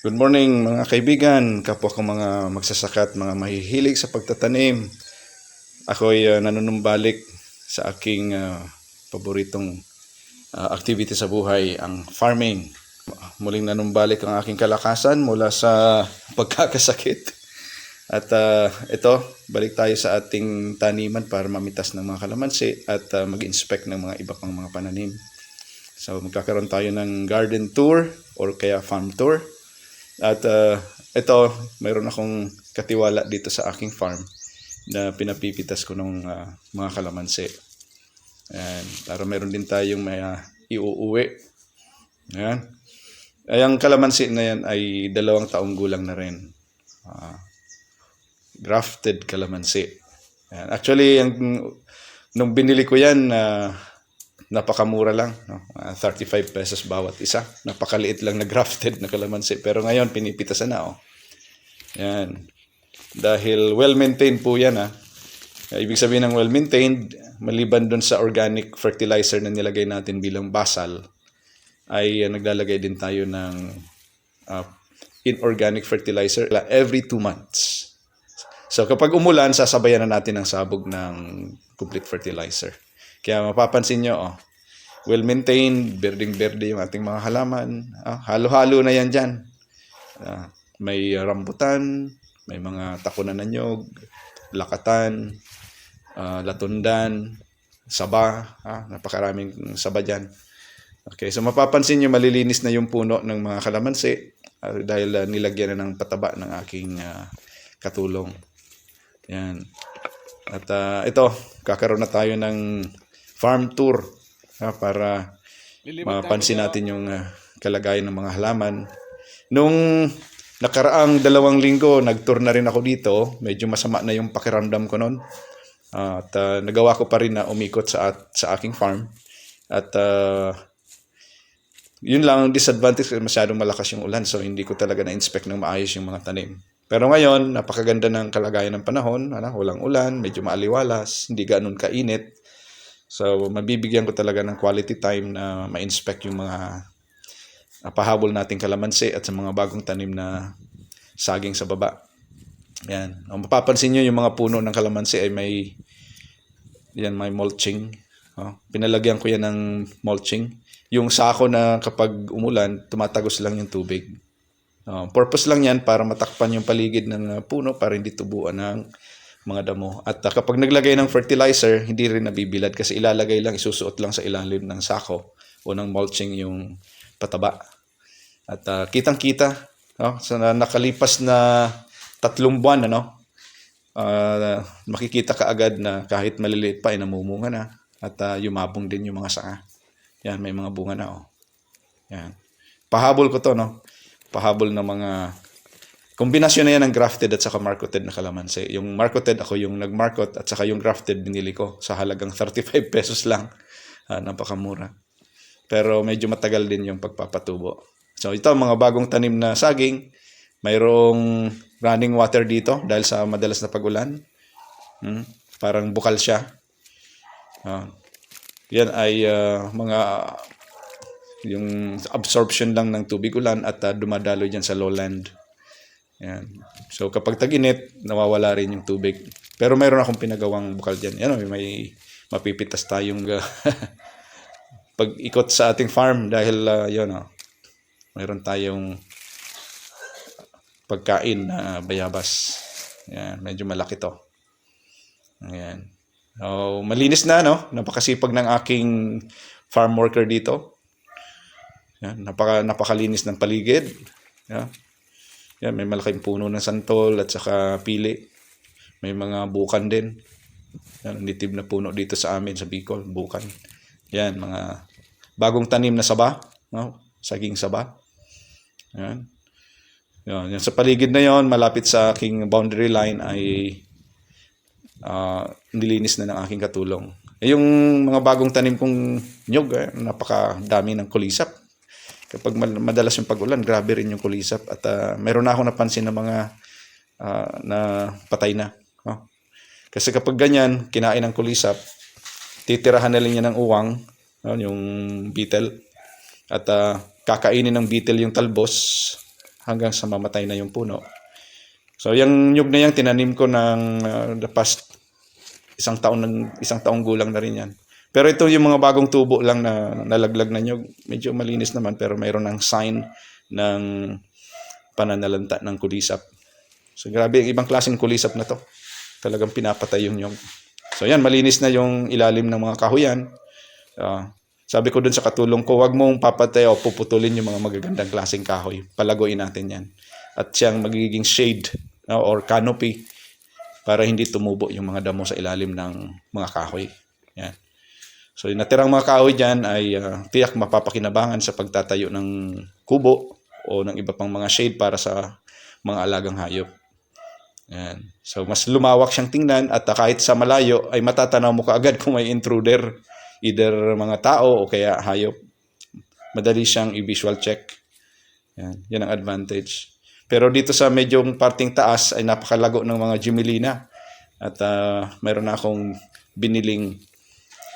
Good morning mga kaibigan, kapwa ko mga magsasakat, mga mahihilig sa pagtatanim. Ako'y uh, nanunumbalik sa aking ah, paboritong ah, activity sa buhay, ang farming. Muling nanumbalik ang aking kalakasan mula sa pagkakasakit. At ah, ito, balik tayo sa ating taniman para mamitas ng mga kalamansi at ah, mag-inspect ng mga iba pang mga pananim. So magkakaroon tayo ng garden tour or kaya farm tour. At uh, ito, mayroon akong katiwala dito sa aking farm na pinapipitas ko ng uh, mga kalamansi. Ayan, para meron din tayong may uh, iuuwi. Ayan. Ay, ang kalamansi na yan ay dalawang taong gulang na rin. Ah, grafted kalamansi. Ayan. Actually, yung, nung binili ko yan, ah, napakamura lang. No? Ah, 35 pesos bawat isa. Napakaliit lang na grafted na kalamansi. Pero ngayon, pinipitasan na. Oh. Yan. Dahil well-maintained po yan. Ha? Ibig sabihin ng well-maintained, maliban dun sa organic fertilizer na nilagay natin bilang basal, ay uh, naglalagay din tayo ng uh, inorganic fertilizer every two months. So kapag umulan, sasabayan na natin ang sabog ng complete fertilizer. Kaya mapapansin nyo, oh, well-maintained, berding-berde yung ating mga halaman. Ah, halo-halo na yan dyan. Ah, may rambutan, may mga takunan na nyog, lakatan, ah, latundan, saba. Ah, napakaraming saba dyan. Okay, so mapapansin nyo malilinis na yung puno ng mga kalamansi ah, dahil ah, nilagyan na ng pataba ng aking ah, katulong. Yan. At ah, ito, kakaroon na tayo ng farm tour ah, para mapansin natin yung ah, kalagayan ng mga halaman. Nung nakaraang dalawang linggo, nag-tour na rin ako dito. Medyo masama na yung pakiramdam ko noon. at ah, nagawa ko pa rin na umikot sa, at, sa aking farm. At ah, yun lang ang disadvantage kasi masyadong malakas yung ulan so hindi ko talaga na-inspect ng maayos yung mga tanim. Pero ngayon, napakaganda ng kalagayan ng panahon, ano, walang ulan, medyo maaliwalas, hindi ganoon kainit. So, mabibigyan ko talaga ng quality time na ma-inspect yung mga uh, pahabol nating kalamansi at sa mga bagong tanim na saging sa baba. Yan. Ang mapapansin nyo yung mga puno ng kalamansi ay may yan may mulching. Oh, pinalagyan ko yan ng mulching. Yung sako na kapag umulan, tumatagos lang yung tubig. Oh, purpose lang yan para matakpan yung paligid ng uh, puno para hindi tubuan ng mga damo. At uh, kapag naglagay ng fertilizer, hindi rin nabibilad kasi ilalagay lang, isusuot lang sa ilalim ng sako o ng mulching yung pataba. At uh, kitang-kita, no? sa na- nakalipas na tatlong buwan, ano, uh, makikita ka agad na kahit maliliit pa, ay namumunga na. At uh, yumabong din yung mga sanga. Yan, may mga bunga na, oh. Yan. Pahabol ko to, no? Pahabol ng mga... Kombinasyon na yan ng grafted at saka marketed na kalamansi. Yung marketed, ako yung nag-market at saka yung grafted, binili ko sa halagang 35 pesos lang. Ah, napakamura. Pero medyo matagal din yung pagpapatubo. So ito, mga bagong tanim na saging. Mayroong running water dito dahil sa madalas na pagulan. Hmm? Parang bukal siya. Ah, yan ay ah, mga yung absorption lang ng tubig ulan at ah, dumadalo dyan sa lowland. Yan. So kapag tag-init, nawawala rin yung tubig. Pero mayroon akong pinagawang bukal dyan. Yan, oh, may mapipitas tayong ah, pag-ikot sa ating farm dahil uh, yun, oh, mayroon tayong pagkain na bayabas. Yan, medyo malaki to. Ayan. So, malinis na, no? Napakasipag ng aking farm worker dito. Yan, napaka, napakalinis ng paligid. Yan. Yan, may malaking puno ng santol at saka pili. May mga bukan din. Yan, nitib na puno dito sa amin sa Bicol, bukan. Yan, mga bagong tanim na saba, no? Saging saba. Yan. Yan, yan sa paligid na yon, malapit sa aking boundary line ay ah, nilinis na ng aking katulong. Eh, yung mga bagong tanim kong nyog, eh, napakadami ng kulisap. Kapag mal- madalas yung pag-ulan, grabe rin yung kulisap. At ah, meron na ako napansin ng mga ah, na patay na. Oh. Kasi kapag ganyan, kinain ng kulisap, titirahan na niya ng uwang, no, yung beetle. At ah, kakainin ng beetle yung talbos. hanggang sa mamatay na yung puno. So yung nyug na yan tinanim ko ng uh, the past isang taon ng isang taong gulang na rin yan. Pero ito yung mga bagong tubo lang na nalaglag na nyug. Medyo malinis naman pero mayroon ng sign ng pananalanta ng kulisap. So grabe, ibang klaseng kulisap na to. Talagang pinapatay yung nyug. So yan, malinis na yung ilalim ng mga kahoyan. Ah, sabi ko dun sa katulong ko, wag mong papatay o puputulin yung mga magagandang klaseng kahoy. Palaguin natin yan. At siyang magiging shade no, or canopy para hindi tumubo yung mga damo sa ilalim ng mga kahoy. Yan. So yung natirang mga kahoy dyan ay ah, tiyak mapapakinabangan sa pagtatayo ng kubo o ng iba pang mga shade para sa mga alagang hayop. Yan. So mas lumawak siyang tingnan at ah, kahit sa malayo ay matatanaw mo kaagad kung may intruder, either mga tao o kaya hayop. Madali siyang i-visual check. Yan, yan ang advantage. Pero dito sa medyo parting taas ay napakalago ng mga Gimilina. At ah, mayroon na akong biniling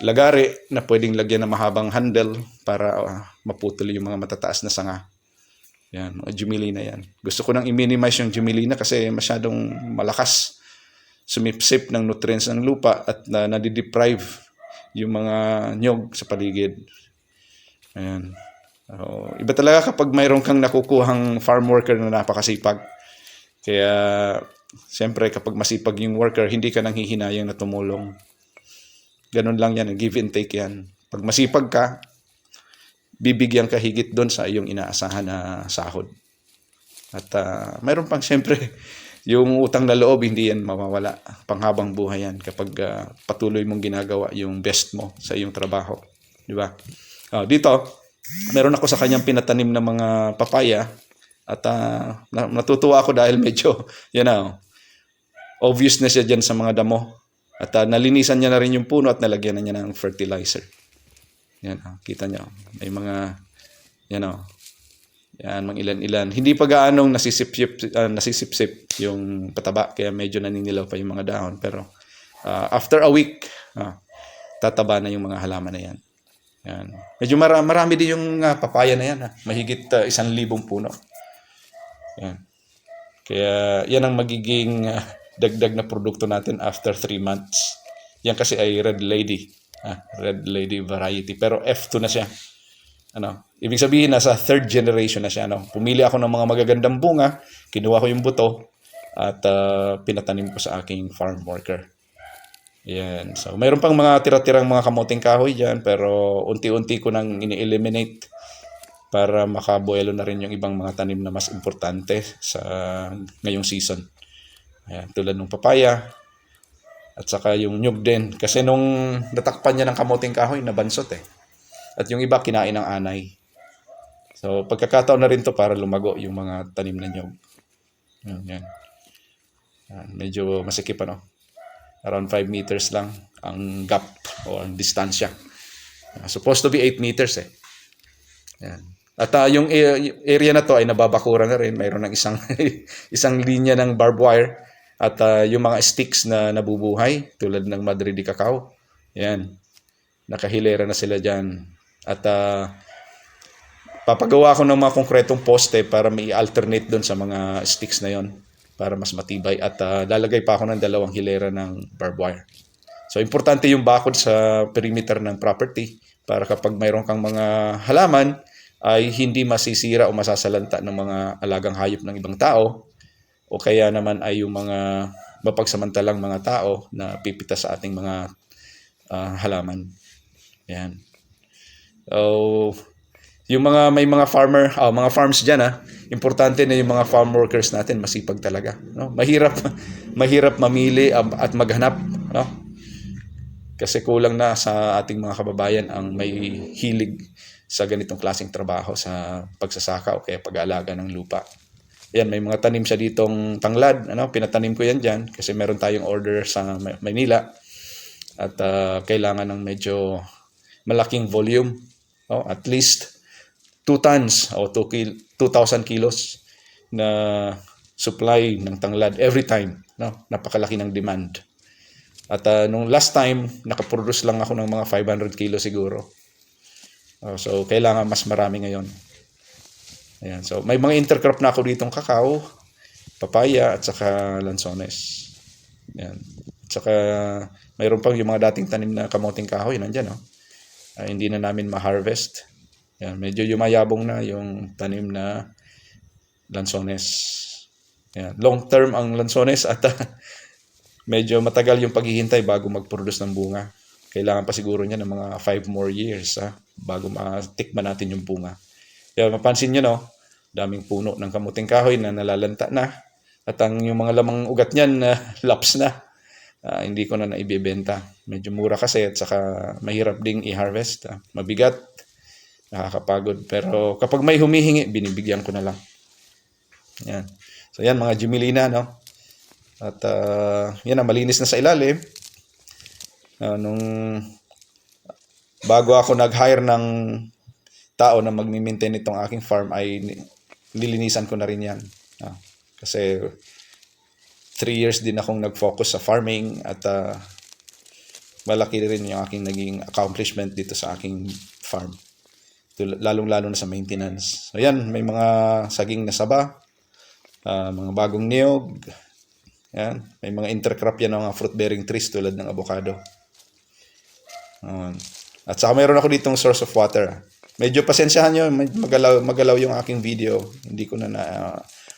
lagari na pwedeng lagyan ng mahabang handle para ah, maputol yung mga matataas na sanga. Yan, mga Jumelina yan. Gusto ko nang i-minimize yung Jumelina kasi masyadong malakas sumipsip ng nutrients ng lupa at na nadideprive yung mga nyog sa paligid. Ayan. Oo. iba talaga kapag mayroon kang nakukuhang farm worker na napakasipag. Kaya, siyempre, kapag masipag yung worker, hindi ka nang hihinayang na tumulong. Ganun lang yan, give and take yan. Pag masipag ka, bibigyan ka higit doon sa iyong inaasahan na sahod. At ah, mayroon pang siyempre, yung utang na loob, hindi yan mawawala. Panghabang buhay yan kapag ah, patuloy mong ginagawa yung best mo sa iyong trabaho. Di ba? Ah, dito, meron ako sa kanyang pinatanim na mga papaya at na- natutuwa ako dahil medyo, you know, obvious na siya dyan sa mga damo. At ah, nalinisan niya na rin yung puno at nalagyan na niya ng fertilizer. Yan, ah, kita niyo. May mga, yan o. Yan, mga ilan-ilan. Hindi pa gaanong nasisip-sip, ah, nasisip-sip yung pataba, kaya medyo naninilaw pa yung mga dahon. Pero ah, after a week, ah, tataba na yung mga halaman na yan. Yan. Medyo mara- marami din yung ah, papaya na yan. Ha? Mahigit ah, isang libong puno. Yan. Kaya yan ang magiging ah, dagdag na produkto natin after 3 months. Yan kasi ay Red Lady. Ah, Red Lady variety. Pero F2 na siya. Ano? Ibig sabihin, nasa third generation na siya. No? Pumili ako ng mga magagandang bunga, kinuha ko yung buto, at ah, pinatanim ko sa aking farm worker. Yan. So, mayroon pang mga tira-tirang mga kamuting kahoy dyan, pero unti-unti ko nang ini-eliminate para makabuelo na rin yung ibang mga tanim na mas importante sa ngayong season. Ayan, tulad ng papaya, at saka yung nyug din. Kasi nung natakpan niya ng kamuting kahoy, nabansot eh. At yung iba, kinain ng anay. So, pagkakataon na rin to para lumago yung mga tanim na nyug. Yan, yan. Yan, medyo masikip ano. Around 5 meters lang ang gap o ang distansya. Uh, supposed to be 8 meters eh. Yan. At ah, yung area na to ay nababakuran na rin. Mayroon ng isang isang linya ng barbed wire at ah, yung mga sticks na nabubuhay tulad ng Madre de Cacao. Yan. Nakahilera na sila diyan. At ah, papagawa ko ng mga konkretong poste para may alternate doon sa mga sticks na yon para mas matibay at ah, lalagay pa ako ng dalawang hilera ng barbed wire. So importante yung bakod sa perimeter ng property para kapag mayroon kang mga halaman ay hindi masisira o masasalanta ng mga alagang hayop ng ibang tao o kaya naman ay yung mga mapagsamantalang mga tao na pipita sa ating mga ah, halaman. Yan. So, yung mga may mga farmer, ah, mga farms diyan ah, importante na yung mga farm workers natin masipag talaga, no? Mahirap mahirap mamili at maghanap, no? Kasi kulang na sa ating mga kababayan ang may hilig sa ganitong klaseng trabaho sa pagsasaka o kaya pag-aalaga ng lupa. Yan, may mga tanim siya ditong tanglad. Ano, pinatanim ko yan dyan kasi meron tayong order sa Ma- Maynila. At ah, kailangan ng medyo malaking volume. Oh, at least 2 tons o 2 kil- 2,000 kilos na supply ng tanglad every time. No? Napakalaki ng demand. At ah, nung last time, nakaproduce lang ako ng mga 500 kilos siguro. Oh, so, kailangan mas marami ngayon. Ayan. So, may mga intercrop na ako ditong kakao, papaya, at saka lansones. Ayan. At saka, mayroon pang yung mga dating tanim na kamoting kahoy, nandyan, oh. Ah, hindi na namin ma-harvest. Ayan. Medyo yumayabong na yung tanim na lansones. Ayan. Long term ang lansones at ah, medyo matagal yung paghihintay bago mag-produce ng bunga. Kailangan pa siguro niya ng mga 5 more years ha, bago matikman natin yung bunga. Kaya mapansin nyo, no, daming puno ng kamuting kahoy na nalalanta na. At ang yung mga lamang ugat niyan na laps na. Ah, hindi ko na naibibenta. Medyo mura kasi at saka mahirap ding i-harvest. ah. Mabigat, nakakapagod. Pero kapag may humihingi, binibigyan ko na lang. Yan. So yan mga Jumilina, no? At ah, yan na, malinis na sa ilalim. Ah, nung bago ako nag-hire ng tao na magmi-maintain itong aking farm ay nilinisan ko na rin yan. Ah, kasi three years din akong nag-focus sa farming at ah, malaki rin yung aking naging accomplishment dito sa aking farm. Lalong-lalo na sa maintenance. So yan, may mga saging na saba, ah, mga bagong niyog, yan, may mga intercrop yan ng fruit-bearing trees tulad ng avocado. Um, at saka mayroon ako ditong source of water. Medyo pasensyahan nyo, magalaw, magalaw yung aking video. Hindi ko na na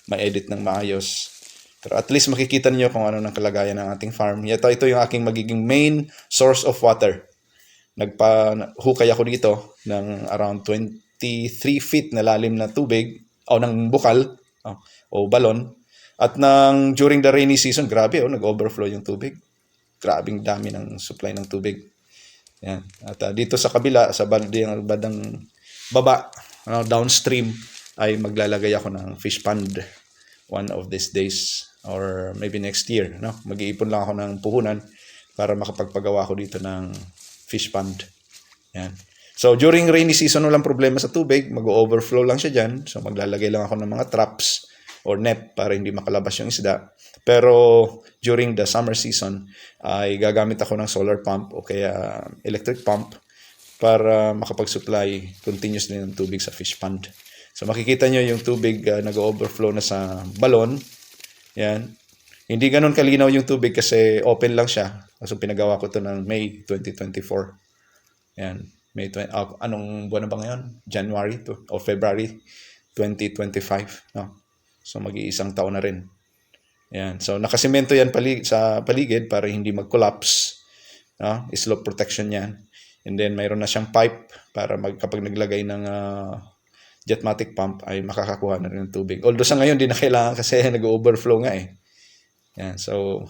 ma-edit ng maayos. Pero at least makikita niyo kung ano ng kalagayan ng ating farm. Ito, ito yung aking magiging main source of water. Nagpa-hukay ako dito ng around 23 feet na lalim na tubig o ng bukal oh, o balon. At nang during the rainy season, grabe oh, nag-overflow yung tubig. Grabing dami ng supply ng tubig. Yan. At ah, dito sa kabila, sa bandang, bandang baba, ano, downstream, ay maglalagay ako ng fish pond one of these days or maybe next year. No? Mag-iipon lang ako ng puhunan para makapagpagawa ako dito ng fish pond. Yan. So, during rainy season, walang problema sa tubig. Mag-overflow lang siya dyan. So, maglalagay lang ako ng mga traps or net para hindi makalabas yung isda. Pero during the summer season ay gagamit ako ng solar pump o kaya electric pump para makapag-supply continuously ng tubig sa fish pond. So makikita nyo yung tubig uh, nag-overflow na sa balon. Yan. Hindi ganun kalinaw yung tubig kasi open lang siya. So pinagawa ko to ng May 2024. Yan. May 20, ah, anong buwan na ba ngayon? January to, o February 2025. No? So mag-iisang taon na rin. Yan. So nakasemento yan pali sa paligid para hindi mag-collapse. No? Slope protection yan. And then mayroon na siyang pipe para mag, kapag naglagay ng ah, jetmatic pump ay makakakuha na rin ng tubig. Although sa ngayon di na kailangan kasi nag-overflow nga eh. Yan. So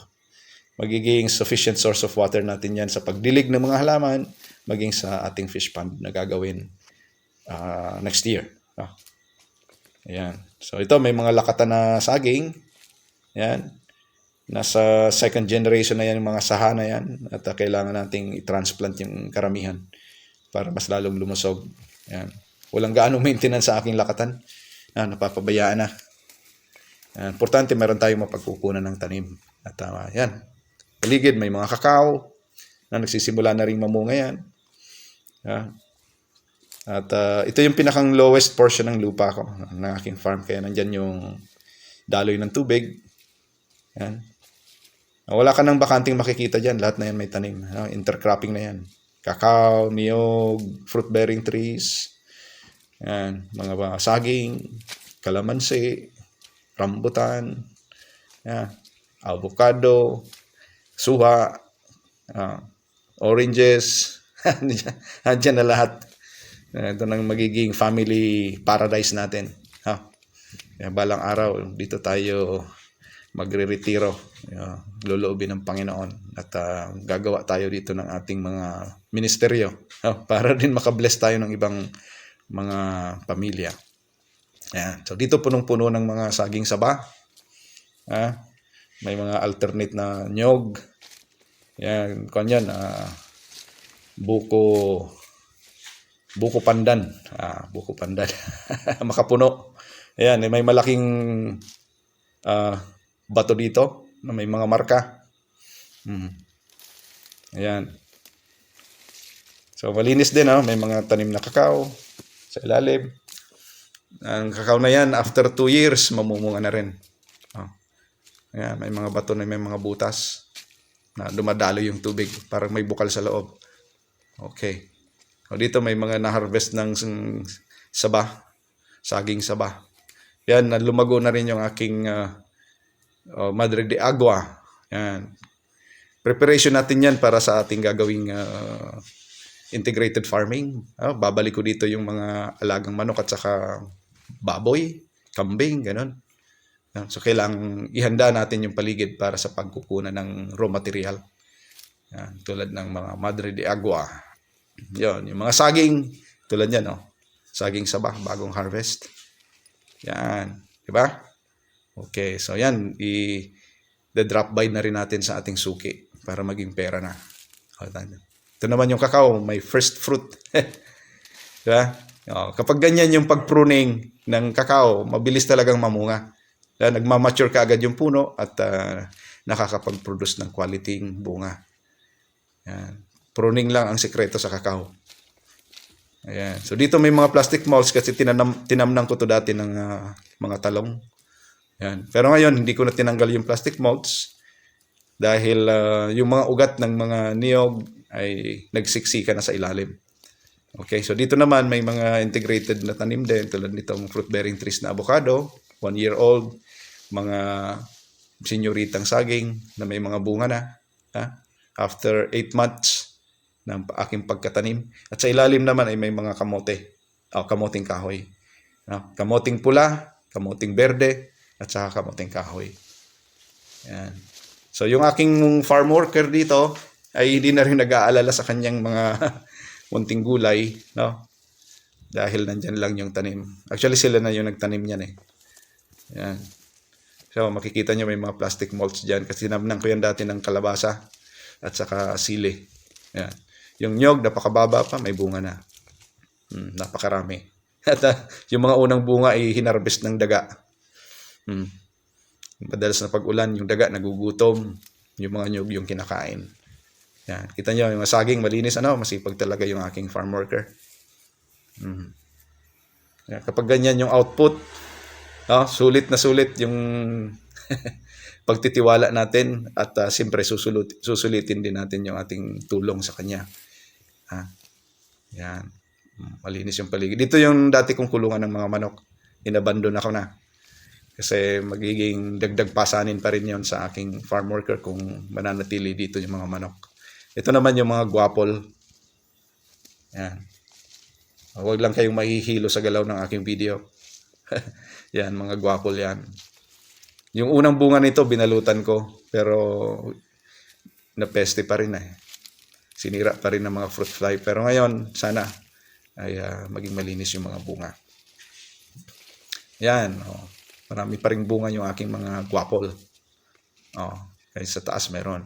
magiging sufficient source of water natin yan sa pagdilig ng mga halaman maging sa ating fish pond na gagawin ah, next year. No? Ayan. So ito may mga lakatan na saging. Ayan. Nasa second generation na yan yung mga saha na yan at ah, kailangan nating i-transplant yung karamihan para mas lalong lumusog. Ayan. Walang gaano maintenance sa aking lakatan. Ah, napapabayaan na. Ayan. Importante meron tayong mapagkukunan ng tanim. At uh, yan. Paligid may mga kakao na nagsisimula na rin mamunga yan. Ah, at ah, ito yung pinakang lowest portion ng lupa ko, ng aking farm. Kaya nandyan yung daloy ng tubig. Yan. Wala ka nang bakanting makikita dyan. Lahat na yan may tanim. ah, intercropping na yan. Kakao, niyog, fruit-bearing trees. Yan. Mga saging, kalamansi, rambutan, yan, avocado, suha, ah, oranges. Andyan na lahat. Uh, Ito nang magiging family paradise natin. Ha? Balang araw, dito tayo magre-retiro. Uh, loloobin ng Panginoon. At ah, gagawa tayo dito ng ating mga ministeryo. ha? para din makabless tayo ng ibang mga pamilya. Ayan. So dito punong-puno ng mga saging saba. Ha? May mga alternate na nyog. Yan, kanyan, ah, buko buko pandan. Ah, buko pandan. Makapuno. Ayan, may malaking ah, bato dito na may mga marka. Hmm. Ayan. So, malinis din, ah. may mga tanim na kakao sa ilalim. Ang kakao na yan, after 2 years, mamumunga na rin. Oh. Ayan, may mga bato na may mga butas na dumadalo yung tubig. Parang may bukal sa loob. Okay. O dito may mga na-harvest ng saba, saging saba. Yan, lumago na rin yung aking ah, oh, Madre de Agua. Yan. Preparation natin yan para sa ating gagawing ah, integrated farming. Ah, babalik ko dito yung mga alagang manok at saka baboy, kambing, ganun. So, kailangang ihanda natin yung paligid para sa pagkukunan ng raw material. Yan. Tulad ng mga Madre de Agua. Yan. Yung mga saging, tulad yan, oh. Saging saba, bagong harvest. Yan. Diba? Okay. So, yan. I- the-drop by na rin natin sa ating suki para maging pera na. O, tanda. Ito naman yung kakao, may first fruit. diba? O, kapag ganyan yung pag-pruning ng kakao, mabilis talagang mamunga. Diba? Nagmamature ka agad yung puno at ah, nakakapag-produce ng quality bunga. Yan. Pruning lang ang sekreto sa kakao. Ayan. So dito may mga plastic molds kasi tinanam, tinamnan ko to dati ng ah, mga talong. Yan. Pero ngayon, hindi ko na tinanggal yung plastic molds dahil ah, yung mga ugat ng mga niyog ay nagsiksika na sa ilalim. Okay, so dito naman may mga integrated na tanim din tulad nitong fruit-bearing trees na avocado, one year old, mga senyoritang saging na may mga bunga na. Ha? After 8 months ng aking pagkatanim. At sa ilalim naman ay may mga kamote, o kamoting kahoy. No? Kamoting pula, kamoting berde, at saka kamoting kahoy. Yan. So yung aking farm worker dito ay hindi na rin nag-aalala sa kanyang mga munting gulay, no? Dahil nandyan lang yung tanim. Actually sila na yung nagtanim niyan eh. Yan. So makikita nyo may mga plastic mulch dyan kasi namnang ko yan dati ng kalabasa at saka sili. Yan. Yung nyog, napakababa pa, may bunga na. Hmm, napakarami. At ah, yung mga unang bunga ay hinarvest ng daga. Hmm. Madalas na pag-ulan, yung daga nagugutom, yung mga nyog yung kinakain. Yan. Kita nyo, yung saging malinis, ano, masipag talaga yung aking farm worker. Hmm. Yan. Kapag ganyan yung output, no, sulit na sulit yung pagtitiwala natin at uh, siyempre susulut, susulitin din natin yung ating tulong sa kanya. Ha? Yan. Mm, Malinis yung paligid. Dito yung dati kong kulungan ng mga manok. Inabandon ako na. Kasi magiging dagdag pasanin pa rin yon sa aking farm worker kung mananatili dito yung mga manok. Ito naman yung mga guwapol. Yan. Huwag lang kayong mahihilo sa galaw ng aking video. yan, mga guwapol yan. Yung unang bunga nito, binalutan ko. Pero napeste pa rin eh. Sinira pa rin ng mga fruit fly. Pero ngayon, sana ay ah, maging malinis yung mga bunga. Yan. Oh. Marami pa rin bunga yung aking mga guwapol. Oh, kaya sa taas meron.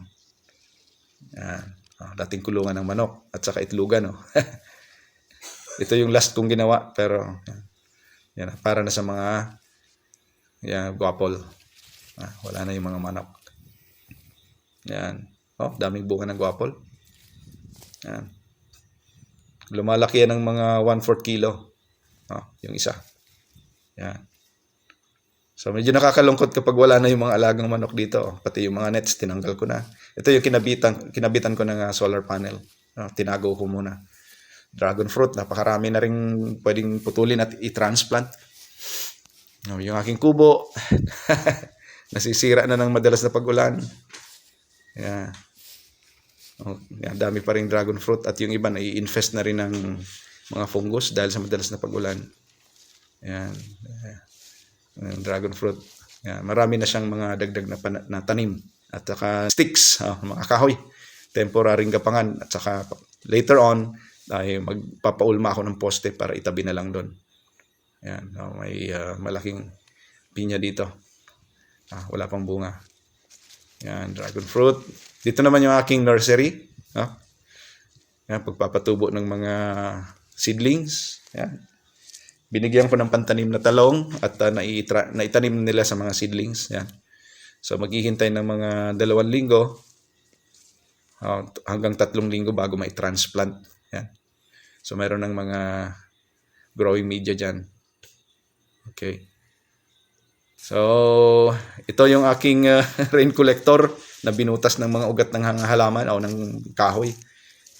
Yan. Oh, dating kulungan ng manok at saka itlugan. Oh. Ito yung last kong ginawa pero yan, yan para na sa mga yan, guwapol. Ah, wala na yung mga manok. Yan. Oh, daming bunga ng guwapol. Yan. Lumalaki yan ng mga 1/4 kilo. Oh, yung isa. Yan. So medyo nakakalungkot kapag wala na yung mga alagang manok dito. Pati yung mga nets, tinanggal ko na. Ito yung kinabitan, kinabitan ko ng ah, solar panel. Ah, tinago ko muna. Dragon fruit, napakarami na rin pwedeng putulin at i-transplant. Oh, yung aking kubo, nasisira na ng madalas na pag-ulan. Yeah. Oh, yan, dami pa rin dragon fruit at yung iba nai-infest na rin ng mga fungus dahil sa madalas na pag-ulan. Yan. Yung dragon fruit. Yan, marami na siyang mga dagdag na, pana- na tanim at saka sticks, oh, mga kahoy. Temporaring gapangan at saka later on ay magpapaulma ako ng poste para itabi na lang doon. Yan, oh, may ah, malaking pinya dito. Ah, wala pang bunga. Yan, dragon fruit. Dito naman yung aking nursery. No? Yan, pagpapatubo ng mga seedlings. Yan. Binigyan ko ng pantanim na talong at uh, naitra, naitanim nila sa mga seedlings. Yan. So maghihintay ng mga dalawang linggo uh, hanggang tatlong linggo bago mai-transplant. Yan. So meron ng mga growing media dyan. Okay. So, ito yung aking uh, rain collector na binutas ng mga ugat ng halaman o ng kahoy.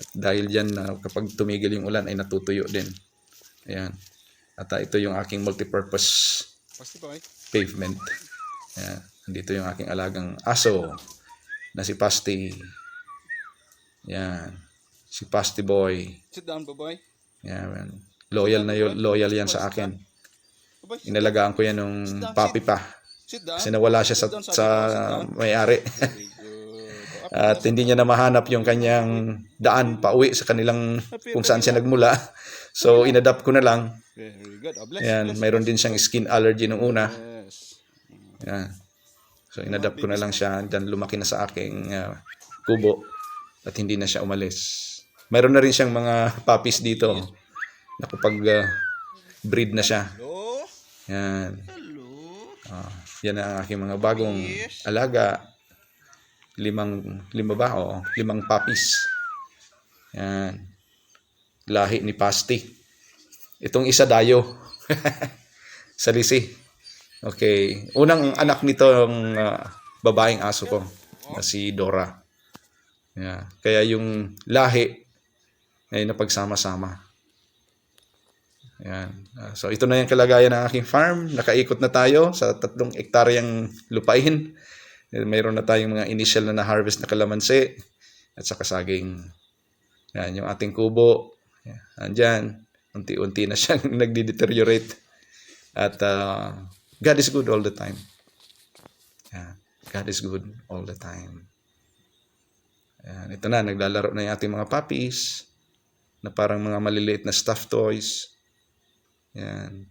At dahil dyan, uh, kapag tumigil yung ulan ay natutuyo din. Ayan. At uh, ito yung aking multipurpose pavement. Ayan. Andito yung aking alagang aso na si Pasti. Yan. Si Pasti Boy. Sit down, boy. Yan. Loyal na yun, loyal yan sa akin. Inalagaan ko yan nung papi pa. Kasi nawala siya sa, sa may-ari. At hindi niya na mahanap yung kanyang daan pa uwi sa kanilang kung saan siya nagmula. So, inadapt ko na lang. Oh. Yan, mayroon din siyang skin allergy nung una. Yan. So, inadapt ko na lang siya. Then, lumaki na sa aking ah, kubo. At hindi na siya umalis. Mayroon na rin siyang mga puppies dito. Na kapag ah, breed na siya. Yan. Ah, yan ang aking mga bagong alaga. Limang, lima ba? Oo, limang puppies. Yan. Lahi ni Pasti. Itong isa dayo. Sa lisi. Okay. Unang anak nito ang babaeng aso ko. Na si Dora. Yeah. Kaya yung lahi ay napagsama-sama. Yan. Ah, so ito na yung kalagayan ng aking farm. Nakaikot na tayo sa tatlong ektaryang lupain. Eh, Mayroon na tayong mga initial na na-harvest na kalamansi at saka saging. Yan, yung ating kubo. Yan, andyan. Unti-unti na siyang nagdi-deteriorate. At ah, God is good all the time. Yan. God is good all the time. Yan, ito na, naglalaro na yung ating mga puppies na parang mga maliliit na stuffed toys. Yan.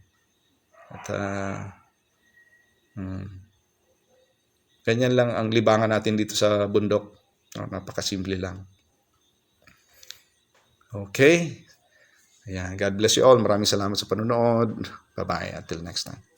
At ah, hmm. Ganyan lang ang libangan natin dito sa bundok. Oh, napakasimple lang. Okay. Ayan. God bless you all. Maraming salamat sa panonood. Bye-bye. Until next time.